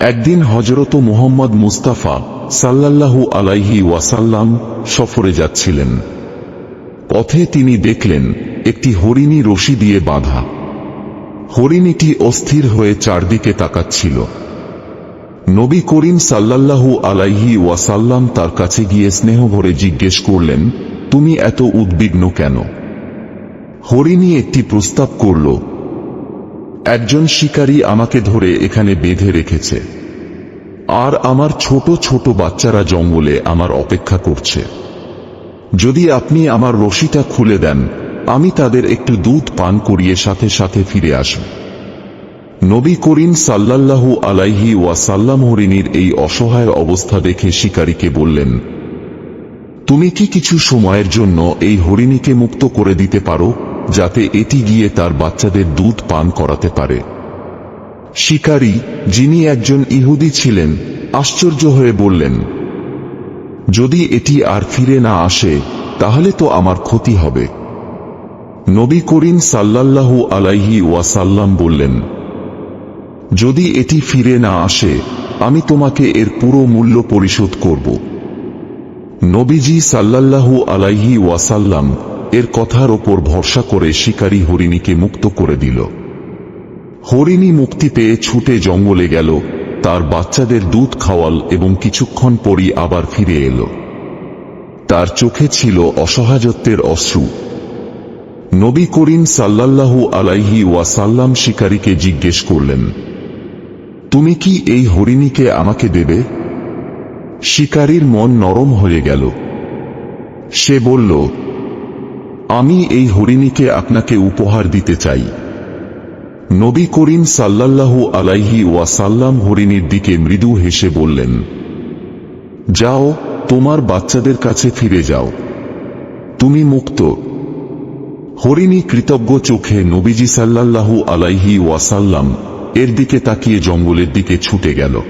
একদিন হজরত মুহাম্মদ মুস্তাফা সাল্লাল্লাহু আলাইহি ওয়াসাল্লাম সফরে যাচ্ছিলেন। পথে তিনি দেখলেন একটি হরিণী রশি দিয়ে বাঁধা। হরিণীটি অস্থির হয়ে চারদিকে তাকাচ্ছিল। নবী করিম সাল্লাল্লাহু আলাইহি ওয়াসাল্লাম তার কাছে গিয়ে স্নেহ ভরে জিজ্ঞেস করলেন, তুমি এত উদ্বিগ্ন কেন? হরিণী একটি প্রস্তাব করল একজন শিকারী আমাকে ধরে এখানে বেঁধে রেখেছে। আর আমার ছোট ছোট বাচ্চারা জঙ্গলে আমার অপেক্ষা করছে। যদি আপনি আমার রশিটা খুলে দেন, আমি তাদের একটু দুধ পান করিয়ে সাথে সাথে ফিরে আসব। নবী করিম সাল্লাল্লাহু আলাইহি ওয়াসাল্লাম হরিণীর এই অসহায় অবস্থা দেখে শিকারীকে বললেন, তুমি কি কিছু সময়ের জন্য এই হরিণীকে মুক্ত করে দিতে পারো? যাতে এটি গিয়ে তার বাচ্চাদের দুধ পান করাতে পারে। শিকারী, যিনি একজন ইহুদি ছিলেন, আশ্চর্য হয়ে বললেন, যদি এটি আর ফিরে না আসে, তাহলে তো আমার ক্ষতি হবে। নবী করিম সাল্লাল্লাহু আলাইহি ওয়াসাল্লাম বললেন, যদি এটি ফিরে না আসে, আমি তোমাকে এর পুরো মূল্য পরিশোধ করব। নবীজি সাল্লাল্লাহু আলাইহি ওয়াসাল্লাম এর কথার ওপর ভরসা করে শিকারী হরিণীকে মুক্ত করে দিল। হরিণী মুক্তি পেয়ে ছুটে জঙ্গলে গেল, তার বাচ্চাদের দুধ খাওয়াল এবং কিছুক্ষণ পরই আবার ফিরে এলো। তার চোখে ছিল অসহায়ত্বের অশ্রু। নবী করিম সাল্লাল্লাহু আলাইহি ওয়াসাল্লাম শিকারীকে জিজ্ঞেস করলেন, তুমি কি এই হরিণীকে আমাকে দেবে? শিকারীর মন নরম হয়ে গেল। সে বলল আমি এই হরিণীকে আপনাকে উপহার দিতে চাই। নবী করিম সাল্লাল্লাহু আলাইহি ওয়াসাল্লাম হরিণীর দিকে মৃদু হেসে বললেন, যাও, তোমার বাচ্চাদের কাছে ফিরে যাও। তুমি মুক্ত। হরিণী কৃতজ্ঞ চোখে নবীজি সাল্লাল্লাহু আলাইহি ওয়াসাল্লাম এর দিকে তাকিয়ে জঙ্গলের দিকে ছুটে গেল।